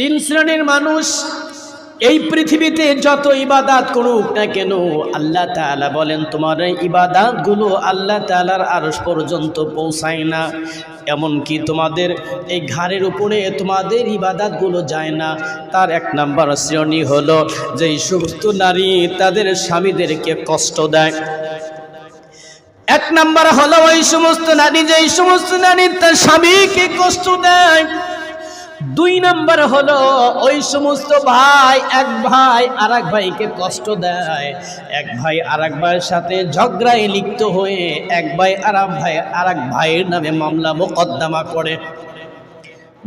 তিন শ্রেণির মানুষ এই পৃথিবীতে যত ইবাদাত করুক না কেন, আল্লাহ তাআলা বলেন, তোমার ইবাদাতগুলো আল্লাহ তাআলার আরশ পর্যন্ত পৌঁছায় না। এমনকি তোমাদের এই ঘাড়ের উপরে তোমাদের ইবাদাতগুলো যায় না। তার এক নাম্বার শ্রেণি হলো যে এই সমস্ত নারী তাদের স্বামীদেরকে কষ্ট দেয়। এক নাম্বার হলো ওই সমস্ত নারী যে এই সমস্ত নারী তার স্বামীকে কষ্ট দেয় দুই নাম্বার হলো, ওই সমস্ত ভাই এক ভাই আর এক ভাইকে কষ্ট দেয়। এক ভাই আর এক ভাইয়ের সাথে ঝগড়ায় লিপ্ত হয়ে এক ভাই আর এক ভাই আর এক ভাইয়ের নামে মামলা মোকদ্দমা করে।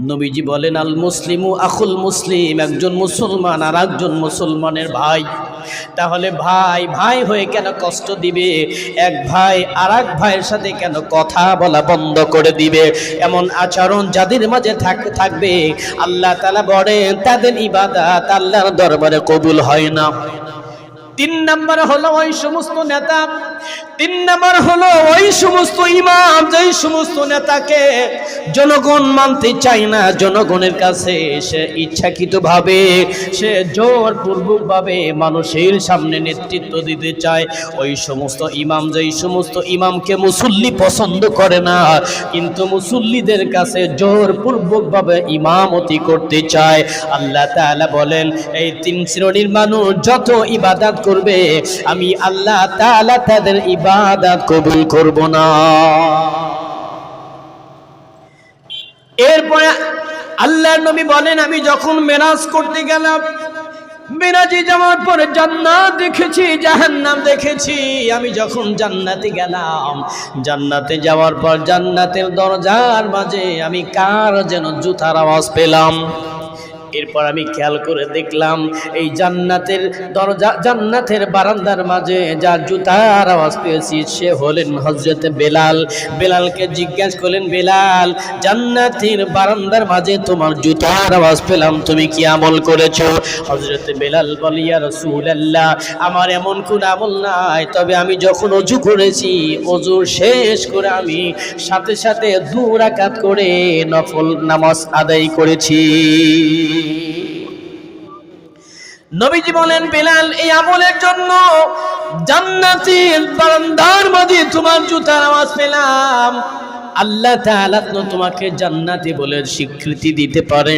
নবীজি বলেন আল মুসলিমু আখুল মুসলিম, একজন মুসলমান আর একজন মুসলমানের ভাই। তাহলে ভাই ভাই হয়ে কেন কষ্ট দিবে? এক ভাই আর এক ভাইয়ের সাথে কেন কথা বলা বন্ধ করে দিবে? এমন আচরণ যাদের মাঝে থাক- থাকবে, আল্লাহ তালা বলেন, তাদের ইবাদাত আল্লাহর দরবারে কবুল হয় না। তিন নম্বর হলো ওই সমস্ত নেতা। তিন নম্বর হলো ওই সমস্ত ইমাম, যেই সমস্ত নেতাকে জনগণ মানতে চায় না, জনগণের কাছে সে ইচ্ছাকৃতভাবে, সে জোরপূর্বকভাবে মানুষের সামনে নেতৃত্ব দিতে চায়। ওই সমস্ত ইমাম, যেই সমস্ত ইমামকে মুসল্লি পছন্দ করে না, কিন্তু মুসল্লিদের কাছে জোরপূর্বকভাবে ইমামতি করতে চায়। আল্লাহ তাআলা বলেন, এই তিন শ্রেণির মানুষ যত ইবাদত করবে, আমি আল্লাহ তাআলা তাদের ইবাদত কবুল করব না। এরপরে আল্লাহর নবী বলেন, আমি যখন মেরাজ করতে গেলাম, মেরাজে যাওয়ার পরে জান্নাত দেখেছি, জাহান্নাম দেখেছি। আমি যখন জান্নাতে গেলাম, জান্নাতে যাওয়ার পর জান্নাতের দরজার মাঝে আমি কার যেন জুতার আওয়াজ পেলাম? এরপর আমি খেয়াল করে দেখলাম, এই জান্নাতের দরজা, জান্নাতের বারান্দার মাঝে যার জুতার আওয়াজ পেয়েছি, সে হলেন হজরত বেলাল। বেলালকে জিজ্ঞাসা করলেন, বেলাল, জান্নাতের বারান্দার মাঝে তোমার জুতার আওয়াজ পেলাম, তুমি কি আমল করেছ? হজরত বেলাল বলিয়া রসুল্লাহ আমার এমন কোন আমল নাই, তবে আমি যখন অজু করেছি অজু শেষ করে আমি সাথে সাথে দু রাকাত করে নফল নামাজ আদায় করেছি। নবীজি বলেন, বেলাল, এই আমলের জন্য জান্নাতের বারান্দার মাঝে তোমার জুতার আওয়াজ পেলাম। আল্লাহ তাআলা তোমাকে জান্নাতি বলে স্বীকৃতি দিতে পারে।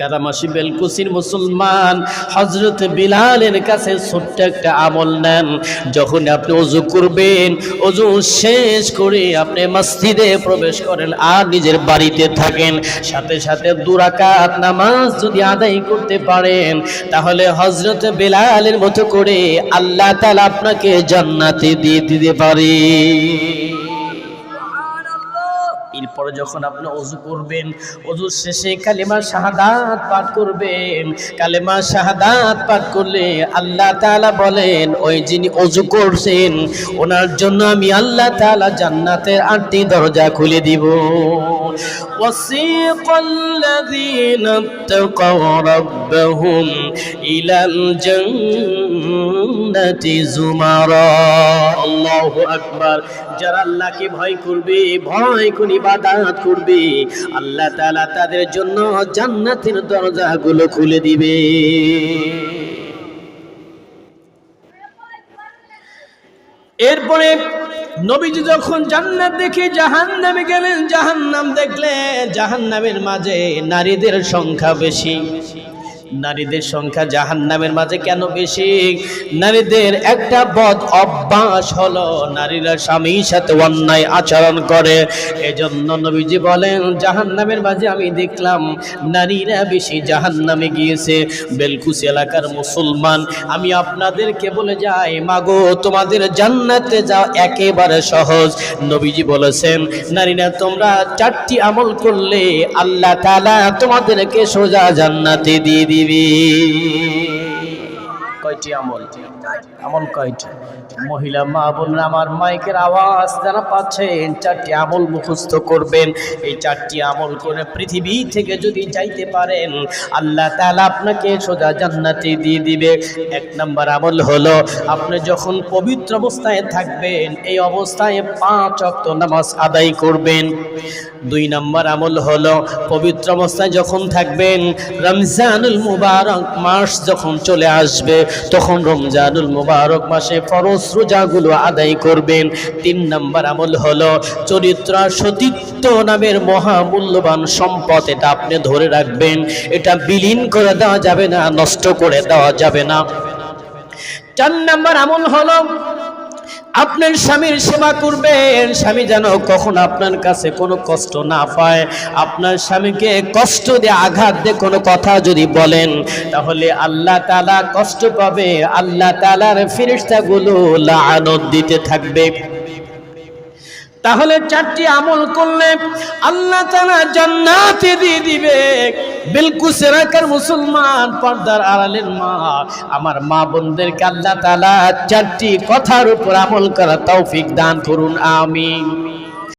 গাদামাসি বেলকুসির মুসলমান হজরত বিলালের কাছে ছোট্ট একটা আমল নেন। যখন আপনি অজু করবেন অজু শেষ করে আপনি মসজিদে প্রবেশ করেন আর নিজের বাড়িতে থাকেন। সাথে সাথে দুরাকাত নামাজ যদি আদায় করতে পারেন, তাহলে হজরত বেলালের মতো করে আল্লাহ তাআলা আপনাকে জান্নাতে দিয়ে দিতে পারে। এরপরে যখন আপনি অজু করবেন অজুর শেষে কালেমা শাহাদাত পাঠ করবেন কালেমা শাহাদাত পাঠ করলে আল্লাহ তাআলা বলেন ওই যিনি অজু করছেন ওনার জন্য আমি আল্লাহ তাআলা জান্নাতের আটটি দরজা খুলে দিব وسيق الذين اتقوا ربهم إلى الجنة زمرا الله أكبر যারা আল্লাহকে ভয় করবে ভয় কোন ইবাদত করবে। আল্লাহ তাআলা তাদের জন্য জান্নাতের দরজাগুলো খুলে দিবে। এরপরে নবীজি যখন জান্নাত দেখে জাহান নামে গেলেন জাহান নাম দেখলেন দেখলে জাহান্নামের মাঝে নারীদের সংখ্যা বেশি। নারীদের সংখ্যা জাহান্নামের মাঝে কেন বেশি? নারীদের একটা বদ অভ্যাস হলো নারীরা স্বামীর সাথে অন্যায় আচরণ করে। এজন্য নবীজি বলেন, জাহান্নামের মাঝে আমি দেখলাম নারীরা বেশি জাহান্নামে গিয়েছে। বেলকুস এলাকার মুসলমান, আমি আপনাদেরকে বলে যাই, মাগো, তোমাদের জান্নাতে যাও একেবারে সহজ। নবীজি বলেছেন, নারীরা তোমরা চারটি আমল করলে আল্লাহ তাআলা তোমাদেরকে সোজা জান্নাতে দিয়ে দিয়ে দিবে কয়টি আমল? আমল কয়টি? মহিলা মা বোনরা, আমার মাইকের আওয়াজ যারা পাচ্ছেন, চারটি আমল মুখস্থ করবেন। এই চারটি আমল করে পৃথিবী থেকে যদি যাইতে পারেন, আল্লাহ তাআলা আপনাকে সোজা জান্নাতে দিয়ে দিবে। এক নম্বর আমল হলো, আপনি যখন পবিত্র অবস্থায় থাকবেন, এই অবস্থায় পাঁচ ওয়াক্ত নামাজ আদায় করবেন। দুই নম্বর আমল হলো, পবিত্র অবস্থায় যখন থাকবেন, রমজানুল মুবারক মাস যখন চলে আসবে তখন রমজানুল মুবারক মাসে ফরজ রোজাগুলো আদায় করবেন। তিন নাম্বার আমল হল চরিত্র সতীত্ব নামের মহামূল্যবান সম্পদ, এটা আপনি ধরে রাখবেন। এটা বিলীন করে দেওয়া যাবে না, নষ্ট করে দেওয়া যাবে না। চার নাম্বার আমল হলো আপনার স্বামীর সেবা করবেন, স্বামী যেন কখন আপনার কাছে কোনো কষ্ট না পায়। আপনার স্বামীকে কষ্ট দিয়ে আঘাত দিয়ে কোনো কথা যদি বলেন, তাহলে আল্লাহ তালা কষ্ট পাবে। আল্লাহ তালার ফিরিস্তাগুলো লানত দিতে থাকবে। তাহলে চারটি আমল করলে আল্লাহ তালা জান্নাতে দিয়ে দিবে। বিলকুস সেরাকার মুসলমান পর্দার আড়ালের মা, আমার মা বোনদেরকে আল্লাহ তালা চারটি কথার উপর আমল করা তৌফিক দান করুন, আমিন।